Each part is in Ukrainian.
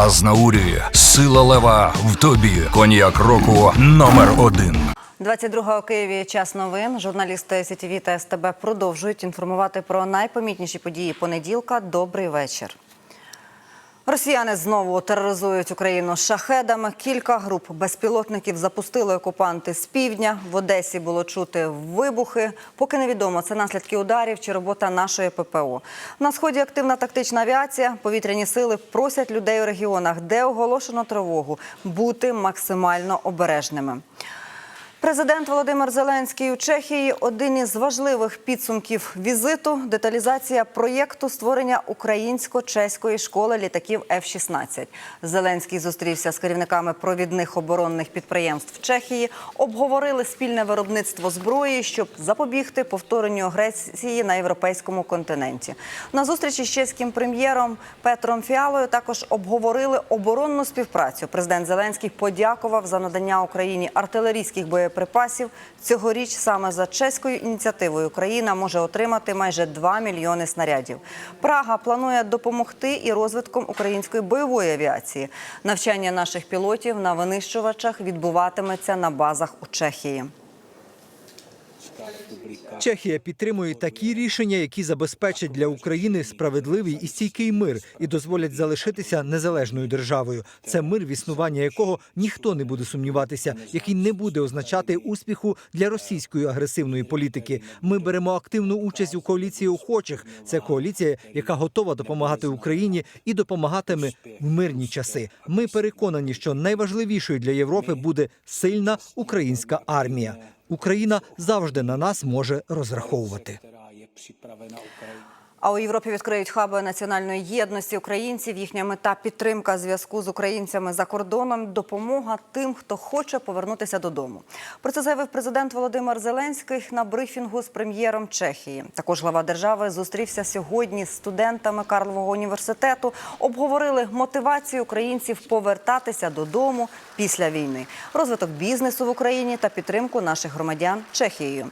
Азнаурі, сила лева в тобі. Коньяк року номер один. 22 у Києві час новин. Журналісти СІТВ та СТБ продовжують інформувати про найпомітніші події понеділка. Добрий вечір. Росіяни знову тероризують Україну шахедами. Кілька груп безпілотників запустили окупанти з півдня. В Одесі було чути вибухи. Поки невідомо, це наслідки ударів чи робота нашої ППО. На сході активна тактична авіація. Повітряні сили просять людей у регіонах, де оголошено тривогу, бути максимально обережними. Президент Володимир Зеленський у Чехії один із важливих підсумків візиту деталізація проєкту створення українсько-чеської школи літаків F-16. Зеленський зустрівся з керівниками провідних оборонних підприємств Чехії, обговорили спільне виробництво зброї, щоб запобігти повторенню агресії на європейському континенті. На зустрічі з чеським прем'єром Петром Фіалою також обговорили оборонну співпрацю. Президент Зеленський подякував за надання Україні артилерійських боєприпасів. Цьогоріч саме за чеською ініціативою Україна може отримати майже 2 мільйони снарядів. Прага планує допомогти і розвитком української бойової авіації. Навчання наших пілотів на винищувачах відбуватиметься на базах у Чехії. Чехія підтримує такі рішення, які забезпечать для України справедливий і стійкий мир і дозволять залишитися незалежною державою. Це мир, в існування якого ніхто не буде сумніватися, який не буде означати успіху для російської агресивної політики. Ми беремо активну участь у коаліції охочих. Це коаліція, яка готова допомагати Україні і допомагатиме в мирні часи. Ми переконані, що найважливішою для Європи буде сильна українська армія. Україна завжди на нас може розраховувати. А у Європі відкриють хаби національної єдності українців. Їхня мета підтримка зв'язку з українцями за кордоном, допомога тим, хто хоче повернутися додому. Про це заявив президент Володимир Зеленський на брифінгу з прем'єром Чехії. Також глава держави зустрівся сьогодні з студентами Карлового університету. Обговорили мотивацію українців повертатися додому після війни, розвиток бізнесу в Україні та підтримку наших громадян Чехією.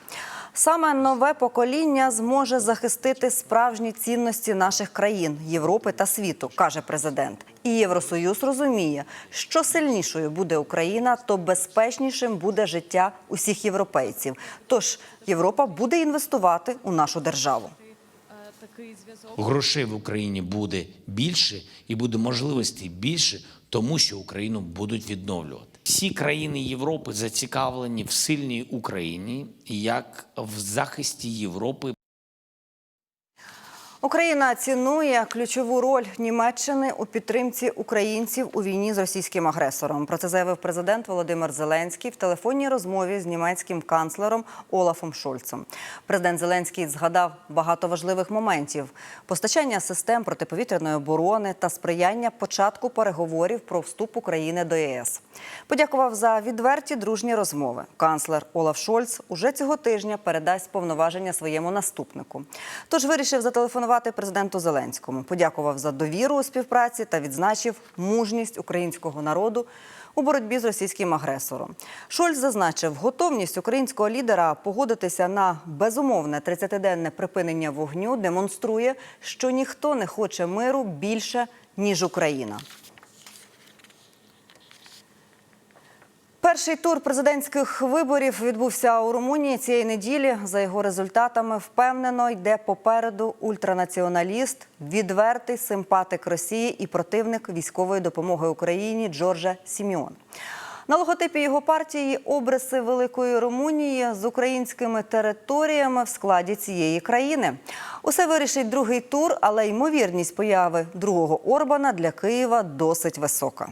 Саме нове покоління зможе захистити справжні цінності наших країн, Європи та світу, каже президент. І Євросоюз розуміє, що сильнішою буде Україна, то безпечнішим буде життя усіх європейців. Тож Європа буде інвестувати у нашу державу. Грошей в Україні буде більше і буде можливостей більше, тому що Україну будуть відновлювати. Всі країни Європи зацікавлені в сильній Україні як в захисті Європи Україна цінує ключову роль Німеччини у підтримці українців у війні з російським агресором. Про це заявив президент Володимир Зеленський в телефонній розмові з німецьким канцлером Олафом Шольцем. Президент Зеленський згадав багато важливих моментів: постачання систем протиповітряної оборони та сприяння початку переговорів про вступ України до ЄС. Подякував за відверті дружні розмови. Канцлер Олаф Шольц уже цього тижня передасть повноваження своєму наступнику. Тож вирішив зателефонувати президенту Зеленському. Подякував за довіру у співпраці та відзначив мужність українського народу у боротьбі з російським агресором. Шольц зазначив, готовність українського лідера погодитися на безумовне 30-денне припинення вогню демонструє, що ніхто не хоче миру більше ніж Україна. Перший тур президентських виборів відбувся у Румунії цієї неділі. За його результатами впевнено йде попереду ультранаціоналіст, відвертий симпатик Росії і противник військової допомоги Україні Джорджа Сіміон. На логотипі його партії обриси великої Румунії з українськими територіями в складі цієї країни. Усе вирішить другий тур, але ймовірність появи другого Орбана для Києва досить висока.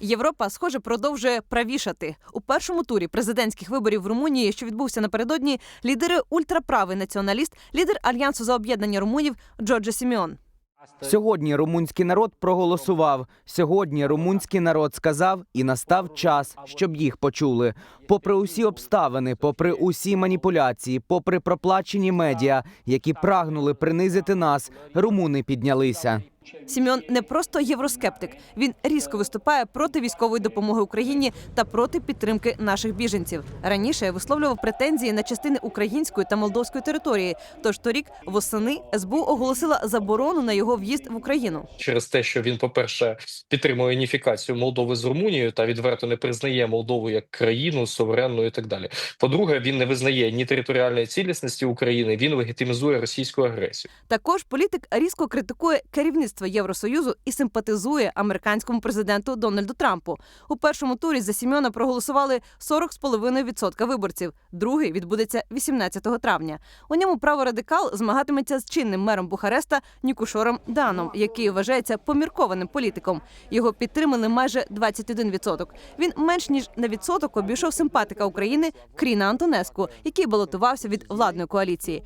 Європа, схоже, продовжує правішати у першому турі президентських виборів в Румунії, що відбувся напередодні. Лідери ультраправий націоналіст, лідер альянсу за об'єднання румунів Джорджа Сіміон. Сьогодні румунський народ проголосував. Сьогодні румунський народ сказав, і настав час, щоб їх почули. Попри усі обставини, попри усі маніпуляції, попри проплачені медіа, які прагнули принизити нас, румуни піднялися. Сімеон не просто євроскептик. Він різко виступає проти військової допомоги Україні та проти підтримки наших біженців. Раніше висловлював претензії на частини української та молдовської території. Тож торік восени СБУ оголосила заборону на його в'їзд в Україну. через те, що він, по-перше, підтримує уніфікацію Молдови з Румунією та відверто не признає Молдову як країну суверенну і так далі. По-друге, він не визнає ні територіальної цілісності України, він легітимізує російську агресію. Також політик різко критикує керівництво Євросоюзу і симпатизує американському президенту Дональду Трампу. У першому турі за Сімеона проголосували 40,5% виборців. Другий відбудеться 18 травня. У ньому праворадикал змагатиметься з чинним мером Бухареста Нікушором Даном, який вважається поміркованим політиком. Його підтримали майже 21%. Він менш ніж на відсоток обійшов симпатика України Кріна Антонеску, який балотувався від владної коаліції.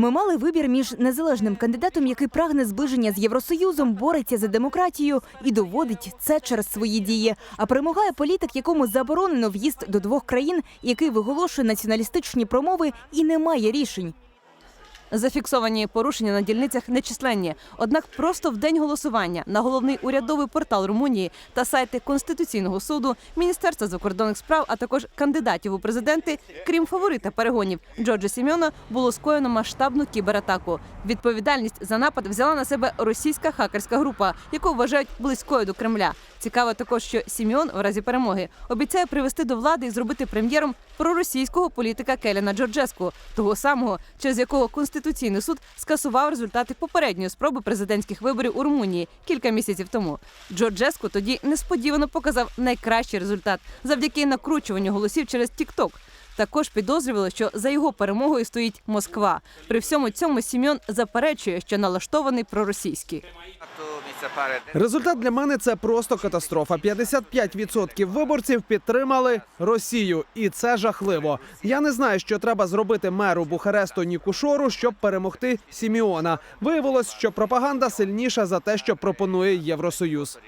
Ми мали вибір між незалежним кандидатом, який прагне зближення з Євросоюзом, бореться за демократію і доводить це через свої дії. А перемагає політик, якому заборонено в'їзд до двох країн, який виголошує націоналістичні промови і не має рішень. Зафіксовані порушення на дільницях нечисленні. Однак просто в день голосування на головний урядовий портал Румунії та сайти Конституційного суду, Міністерства закордонних справ, а також кандидатів у президенти, крім фаворита перегонів Джорджа Сімеона, було скоєно масштабну кібератаку. Відповідальність за напад взяла на себе російська хакерська група, яку вважають близькою до Кремля. Цікаво також, що Сімеон в разі перемоги обіцяє привести до влади і зробити прем'єром проросійського політика Келіна Джорджеску, того самого, через якого конституційний суд скасував результати попередньої спроби президентських виборів у Румунії кілька місяців тому. Джорджеску тоді несподівано показав найкращий результат завдяки накручуванню голосів через TikTok. Також підозрювали, що за його перемогою стоїть Москва. При всьому цьому Сімеон заперечує, що налаштований проросійський. Результат для мене це просто катастрофа. 55% виборців підтримали Росію, і це жахливо. Я не знаю, що треба зробити меру Бухаресту Нікушору, щоб перемогти Сіміона. Виявилось, що пропаганда сильніша за те, що пропонує Євросоюз.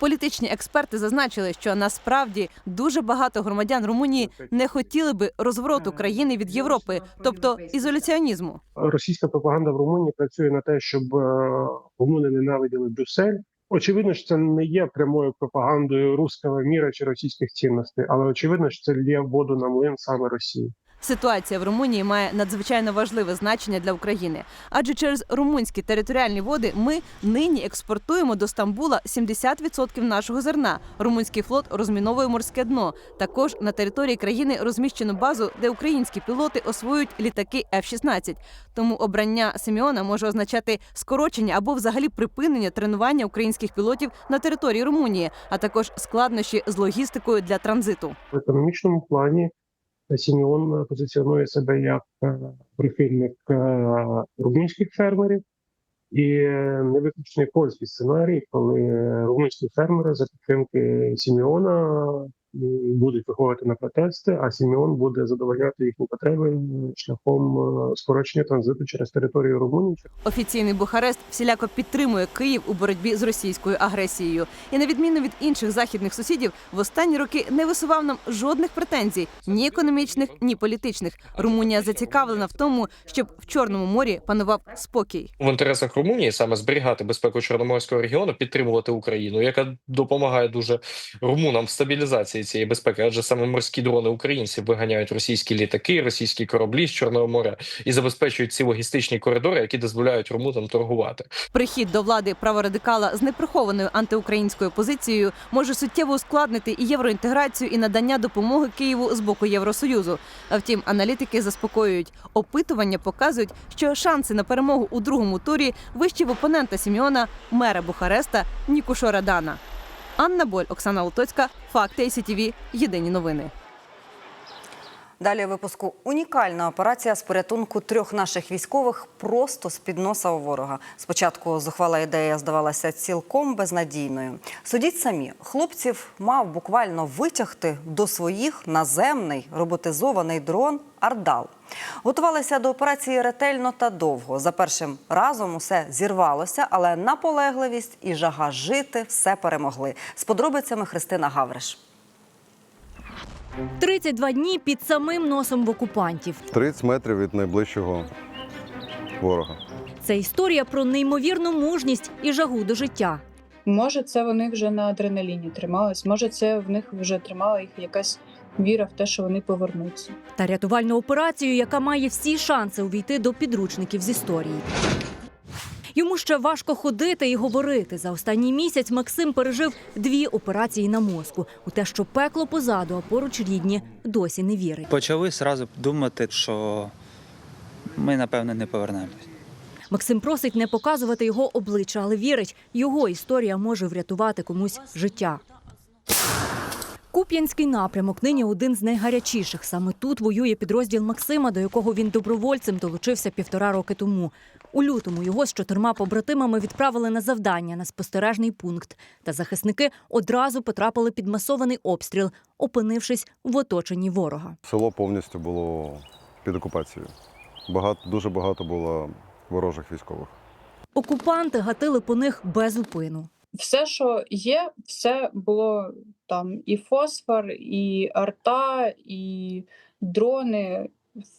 Політичні експерти зазначили, що насправді дуже багато громадян Румунії не хотіли би розвороту країни від Європи, тобто ізоляціонізму. російська пропаганда в Румунії працює на те, щоб е, румуни ненавиділи Брюссель. Очевидно, що це не є прямою пропагандою руського міра чи російських цінностей, але очевидно, що це лє воду на млин саме Росії. Ситуація в Румунії має надзвичайно важливе значення для України, адже через румунські територіальні води ми нині експортуємо до Стамбула 70% нашого зерна. Румунський флот розміновує морське дно. Також на території країни розміщено базу, де українські пілоти освоюють літаки F-16. Тому обрання Симеона може означати скорочення або взагалі припинення тренування українських пілотів на території Румунії, а також складнощі з логістикою для транзиту. В економічному плані Сіміон позиціонує себе як е, прихильник е, румунських фермерів, і е, не виключний польський сценарій, коли румунські фермери за підтримки Сіміона будуть виходити на протести, а Сіміон буде задовольняти їхні потреби шляхом е, скорочення транзиту через територію Румунії. Офіційний Бухарест всіляко підтримує Київ у боротьбі з російською агресією. І на відміну від інших західних сусідів, в останні роки не висував нам жодних претензій, ні економічних, ні політичних. Румунія зацікавлена в тому, щоб в Чорному морі панував спокій. В інтересах Румунії саме зберігати безпеку Чорноморського регіону, підтримувати Україну, яка допомагає дуже румунам в стабілізації цієї безпеки, адже саме морські дрони українців виганяють російські літаки, російські кораблі з Чорного моря і забезпечують ці логістичні коридори, які дозволяють румунам торгувати. Прихід до влади праворадикала з неприхованою антиукраїнською позицією може суттєво ускладнити і євроінтеграцію, і надання допомоги Києву з боку Євросоюзу. А втім, аналітики заспокоюють. Опитування показують, що шанси на перемогу у другому турі вищі в опонента Сіміона, мера Бухареста Нікушора Дана. Анна Боль, Оксана Лотоцька, Факти СІТВ, Єдині новини. Далі випуску унікальна операція з порятунку трьох наших військових просто з під носа у ворога. Спочатку зухвала ідея здавалася цілком безнадійною. Судіть самі, хлопців мав буквально витягти до своїх наземний роботизований дрон Ардал. Готувалися до операції ретельно та довго. За першим разом усе зірвалося, але наполегливість і жага жити все перемогли. З подробицями Христина Гавриш. 32 дні під самим носом в окупантів. 30 метрів від найближчого ворога. Це історія про неймовірну мужність і жагу до життя. Може, це вони вже на адреналіні тримались, може, це в них вже тримала їх якась віра в те, що вони повернуться. Та рятувальну операцію, яка має всі шанси увійти до підручників з історії. Йому ще важко ходити і говорити. За останній місяць Максим пережив дві операції на мозку. У те, що пекло позаду, а поруч рідні, досі не вірить. Почали сразу думати, що ми, напевно, не повернемось. Максим просить не показувати його обличчя, але вірить, його історія може врятувати комусь життя. Куп'янський напрямок нині один з найгарячіших. Саме тут воює підрозділ Максима, до якого він добровольцем долучився півтора роки тому. У лютому його з чотирма побратимами відправили на завдання на спостережний пункт. Та захисники одразу потрапили під масований обстріл, опинившись в оточенні ворога. Село повністю було під окупацією. Багато, дуже багато було ворожих військових. Окупанти гатили по них без упину. Все, що є, все було там і фосфор, і арта, і дрони,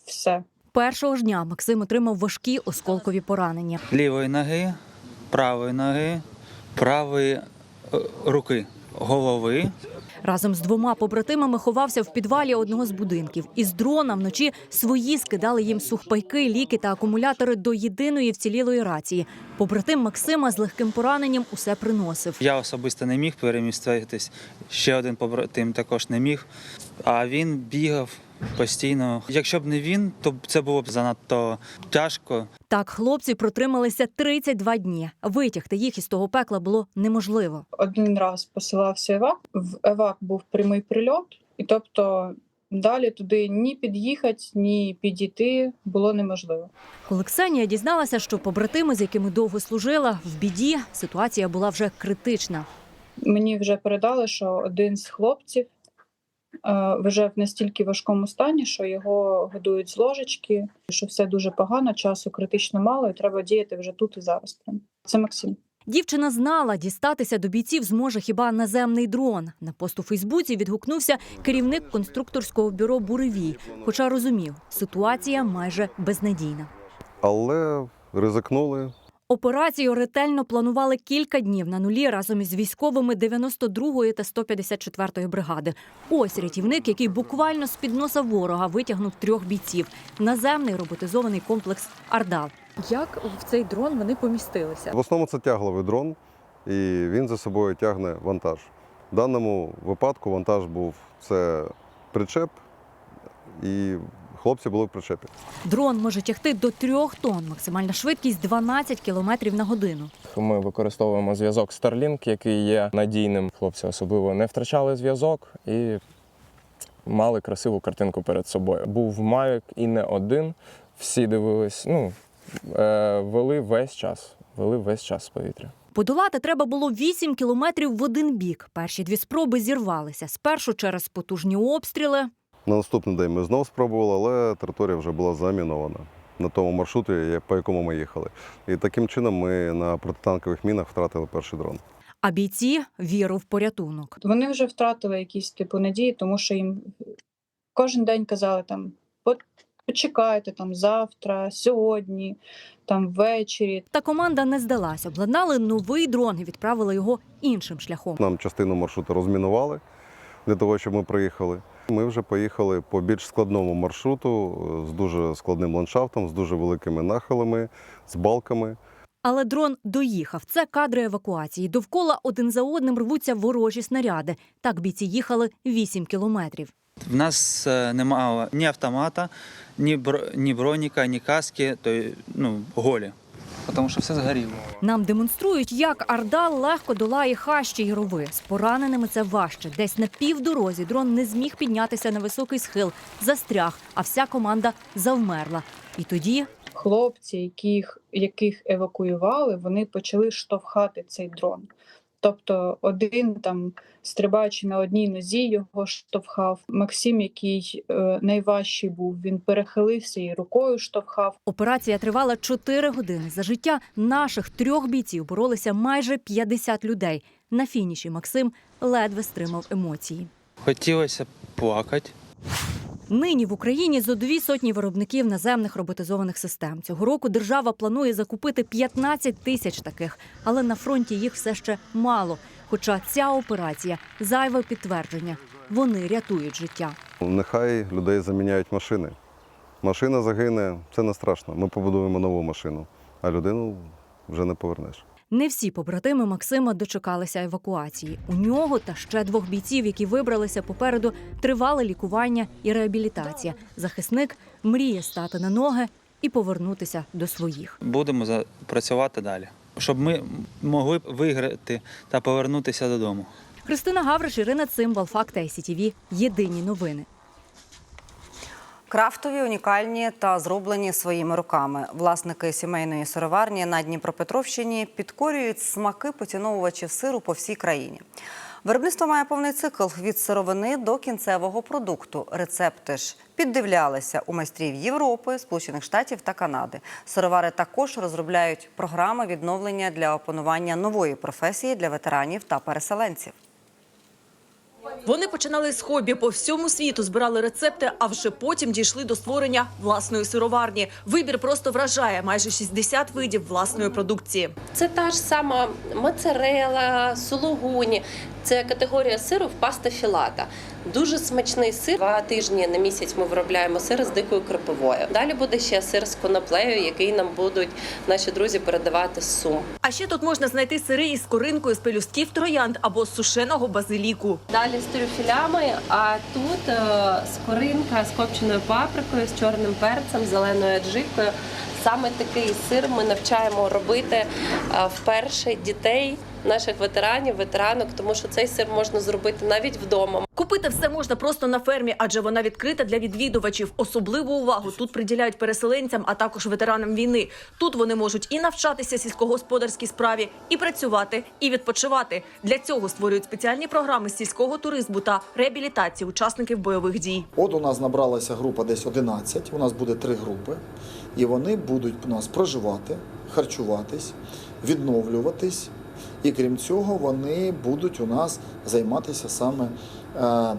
все. Першого ж дня Максим отримав важкі осколкові поранення. Лівої ноги, правої ноги, правої е, руки, голови. Разом з двома побратимами ховався в підвалі одного з будинків. Із дрона вночі свої скидали їм сухпайки, ліки та акумулятори до єдиної вцілілої рації. Побратим Максима з легким пораненням усе приносив. Я особисто не міг переміститись. Ще один побратим також не міг. А він бігав постійно. Якщо б не він, то це було б занадто тяжко. Так хлопці протрималися 32 дні. Витягти їх із того пекла було неможливо. Один раз посилався евак. В евак був прямий прильот, і тобто далі туди ні під'їхати, ні підійти було неможливо. Коли Ксенія дізналася, що побратими, з якими довго служила, в біді ситуація була вже критична. Мені вже передали, що один з хлопців вже в настільки важкому стані, що його годують з ложечки, що все дуже погано, часу критично мало, і треба діяти вже тут і зараз. Прям. Це Максим. Дівчина знала, дістатися до бійців зможе хіба наземний дрон. На пост у Фейсбуці відгукнувся керівник конструкторського бюро Буревій, хоча розумів, ситуація майже безнадійна. Але ризикнули. Операцію ретельно планували кілька днів на нулі разом із військовими 92-ї та 154-ї бригади. Ось рятівник, який буквально з під носа ворога витягнув трьох бійців. Наземний роботизований комплекс Ардал. Як в цей дрон вони помістилися? В основному це тягловий дрон, і він за собою тягне вантаж. В даному випадку вантаж був це причеп, і хлопці були в причепі. Дрон може тягти до трьох тонн. Максимальна швидкість 12 кілометрів на годину. Ми використовуємо зв'язок Starlink, який є надійним. Хлопці особливо не втрачали зв'язок і мали красиву картинку перед собою. Був Mavic і не один. Всі дивились, ну е, вели весь час. Вели весь час з повітря. Подолати треба було 8 кілометрів в один бік. Перші дві спроби зірвалися. Спершу через потужні обстріли. На наступний день ми знову спробували, але територія вже була замінована на тому маршруті, по якому ми їхали. І таким чином ми на протитанкових мінах втратили перший дрон. А бійці віру в порятунок. Вони вже втратили якісь типу надії, тому що їм кожен день казали там «По- почекайте там завтра, сьогодні, там ввечері. Та команда не здалась. Обладнали новий дрон і відправили його іншим шляхом. Нам частину маршруту розмінували для того, щоб ми проїхали. Ми вже поїхали по більш складному маршруту е, з дуже складним ландшафтом, з дуже великими нахилами, з балками. Але дрон доїхав. Це кадри евакуації. Довкола один за одним рвуться ворожі снаряди. Так бійці їхали 8 кілометрів. В нас е, немає ні автомата, ні, бро- ні броніка, ні каски, то ну, голі. Тому що все згоріло. Нам демонструють, як Ардал легко долає хащі й рови. З пораненими це важче. Десь на півдорозі дрон не зміг піднятися на високий схил, застряг, а вся команда завмерла. І тоді Хлопці, яких, яких евакуювали, вони почали штовхати цей дрон. Тобто один там, стрибаючи на одній нозі, його штовхав. Максим, який е, найважчий був, він перехилився і рукою штовхав. операція тривала 4 години. За життя наших трьох бійців боролися майже 50 людей. На фініші Максим ледве стримав емоції. Хотілося плакати. Нині в Україні зо дві сотні виробників наземних роботизованих систем. Цього року держава планує закупити 15 тисяч таких, але на фронті їх все ще мало. Хоча ця операція зайве підтвердження. Вони рятують життя. Нехай людей заміняють машини. Машина загине, це не страшно. Ми побудуємо нову машину, а людину вже не повернеш. Не всі побратими Максима дочекалися евакуації. У нього та ще двох бійців, які вибралися попереду, тривале лікування і реабілітація. Захисник мріє стати на ноги і повернутися до своїх. Будемо працювати далі, щоб ми могли виграти та повернутися додому. Христина Гавриш, Ірина Цимбал, Факти ICTV. Єдині новини. Крафтові, унікальні та зроблені своїми руками. Власники сімейної сироварні на Дніпропетровщині підкорюють смаки поціновувачів сиру по всій країні. Виробництво має повний цикл від сировини до кінцевого продукту. Рецепти ж піддивлялися у майстрів Європи, Сполучених Штатів та Канади. Сировари також розробляють програми відновлення для опанування нової професії для ветеранів та переселенців. Вони починали з хобі по всьому світу, збирали рецепти, а вже потім дійшли до створення власної сироварні. Вибір просто вражає майже 60 видів власної продукції. Це та ж сама моцарела, сулугуні. Це категорія сиру в паста філата. Дуже смачний сир. Два тижні на місяць ми виробляємо сир з дикою кропивою. Далі буде ще сир з коноплею, який нам будуть наші друзі передавати з сум. А ще тут можна знайти сири із коринкою з пелюстків троянд або з сушеного базиліку. Далі з трюфелями, а тут е, скоринка з копченою паприкою, з чорним перцем, зеленою аджикою. Саме такий сир ми навчаємо робити е, вперше дітей, наших ветеранів, ветеранок, тому що цей сир можна зробити навіть вдома. Купити все можна просто на фермі, адже вона відкрита для відвідувачів. Особливу увагу тут приділяють переселенцям, а також ветеранам війни. Тут вони можуть і навчатися сільськогосподарській справі, і працювати, і відпочивати. Для цього створюють спеціальні програми сільського туризму та реабілітації учасників бойових дій. От у нас набралася група десь 11, у нас буде три групи, і вони будуть у нас проживати, харчуватись, відновлюватись. І крім цього, вони будуть у нас займатися саме е,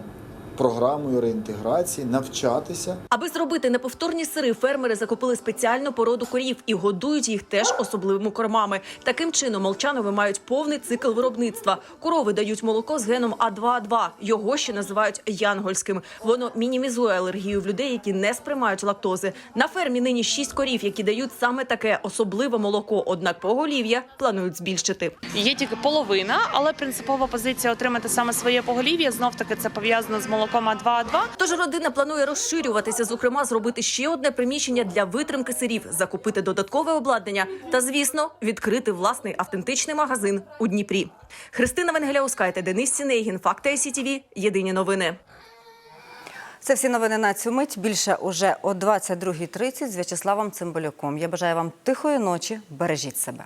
програмою реінтеграції, навчатися. Аби зробити неповторні сири, фермери закупили спеціальну породу корів і годують їх теж особливими кормами. Таким чином, молчанови мають повний цикл виробництва. Корови дають молоко з геном А2А2. Його ще називають янгольським. Воно мінімізує алергію в людей, які не сприймають лактози. На фермі нині шість корів, які дають саме таке особливе молоко. Однак поголів'я планують збільшити. Є тільки половина, але принципова позиція отримати саме своє поголів'я. Знов таки це пов'язано з молоком А2А2. Тож родина планує розширюватися, зокрема, зробити ще одне приміщення для витримки сирів, закупити додаткове обладнання та, звісно, відкрити власний автентичний магазин у Дніпрі. Христина Венгеляускайте, Денис Сінейгін, Факти СІТВ. Єдині новини. Це всі новини на цю мить. Більше уже о 22.30 з В'ячеславом Цимбалюком. Я бажаю вам тихої ночі. Бережіть себе.